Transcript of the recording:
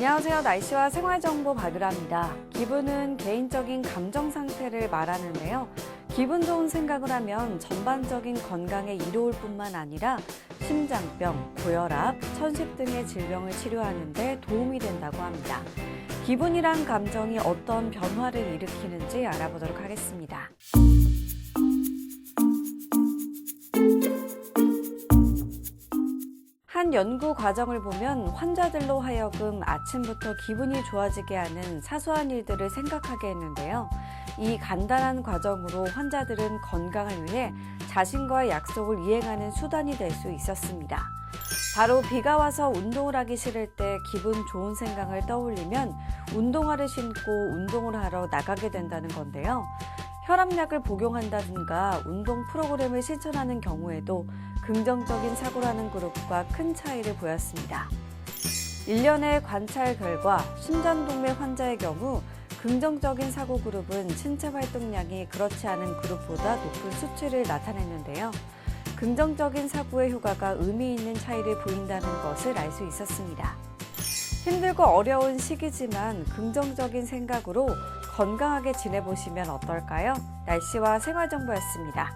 안녕하세요. 날씨와 생활정보 박유라입니다. 기분은 개인적인 감정 상태를 말하는데요. 기분 좋은 생각을 하면 전반적인 건강에 이로울 뿐만 아니라 심장병, 고혈압, 천식 등의 질병을 치료하는 데 도움이 된다고 합니다. 기분이란 감정이 어떤 변화를 일으키는지 알아보도록 하겠습니다. 한 연구 과정을 보면 환자들로 하여금 아침부터 기분이 좋아지게 하는 사소한 일들을 생각하게 했는데요. 이 간단한 과정으로 환자들은 건강을 위해 자신과의 약속을 이행하는 수단이 될 수 있었습니다. 바로 비가 와서 운동을 하기 싫을 때 기분 좋은 생각을 떠올리면 운동화를 신고 운동을 하러 나가게 된다는 건데요. 혈압약을 복용한다든가 운동 프로그램을 실천하는 경우에도 긍정적인 사고라는 그룹과 큰 차이를 보였습니다. 1년의 관찰 결과 심장동맥 환자의 경우 긍정적인 사고 그룹은 신체 활동량이 그렇지 않은 그룹보다 높은 수치를 나타냈는데요. 긍정적인 사고의 효과가 의미 있는 차이를 보인다는 것을 알 수 있었습니다. 힘들고 어려운 시기지만 긍정적인 생각으로 건강하게 지내보시면 어떨까요? 날씨와 생활정보였습니다.